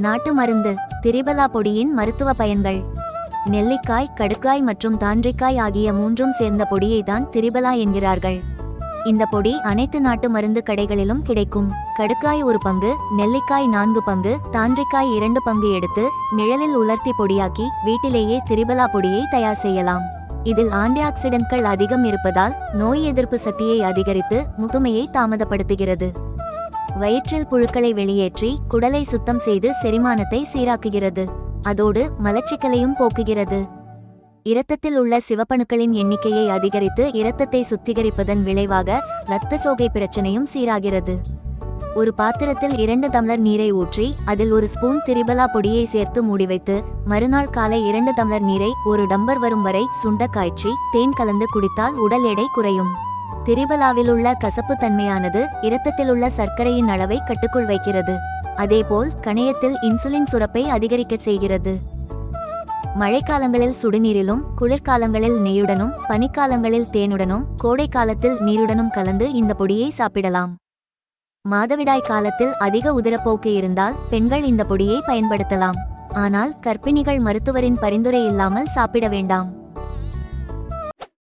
நாட்டு மருந்து திரிபலா பொடியின் மருத்துவ பயன்கள். நெல்லிக்காய் கடுக்காய் மற்றும் தாண்டிக்காய் ஆகிய மூன்றும் சேர்ந்த பொடியை தான் திரிபலா என்கிறார்கள். இந்த பொடி அனைத்து நாட்டு மருந்து கடைகளிலும் கிடைக்கும். கடுக்காய் ஒரு பங்கு நெல்லிக்காய் நான்கு பங்கு தாண்டிக்காய் இரண்டு பங்கு எடுத்து நிழலில் உலர்த்தி பொடியாக்கி வீட்டிலேயே திரிபலா பொடியை தயார் செய்யலாம். இதில் ஆன்டிஆக்சிடென்ட்கள் அதிகம் இருப்பதால் நோய் எதிர்ப்பு சக்தியை அதிகரித்து முதுமையை தாமதப்படுத்துகிறது. வயிற்றில் புழுக்களை வெளியேற்றி குடலை சுத்தம் செய்து செரிமானத்தை சீராக்குகிறது. அதோடு மலச்சிக்கலையும் போக்குகிறது. இரத்தத்தில் உள்ள சிவப்பணுக்களின் எண்ணிக்கையை அதிகரித்து இரத்தத்தை சுத்திகரிப்பதன் விளைவாக இரத்த சோகை பிரச்சனையும் சீராகிறது. ஒரு பாத்திரத்தில் இரண்டு தம்ளர் நீரை ஊற்றி அதில் ஒரு ஸ்பூன் திரிபலா பொடியை சேர்த்து மூடி வைத்து மறுநாள் காலை இரண்டு தம்ளர் நீரை ஒரு டம்பர் வரும் வரை சுண்ட காய்ச்சி தேன் கலந்து குடித்தால் உடல் எடை குறையும். திரிபலாவில் உள்ள கசப்பு தன்மையானது இரத்தத்தில் உள்ள சர்க்கரையின் அளவை கட்டுக்குள் வைக்கிறது. அதேபோல் கணையத்தில் இன்சுலின் சுரப்பை அதிகரிக்கச் செய்கிறது. மழைக்காலங்களில் சுடுநீரிலும் குளிர்காலங்களில் நெய்யுடனும் பனிக்காலங்களில் தேனுடனும் கோடை காலத்தில் நீருடனும் கலந்து இந்த பொடியை சாப்பிடலாம். மாதவிடாய் காலத்தில் அதிக உதிரப்போக்கு இருந்தால் பெண்கள் இந்த பொடியை பயன்படுத்தலாம். ஆனால் கர்ப்பிணிகள் மருத்துவரின் பரிந்துரை இல்லாமல் சாப்பிட வேண்டாம்.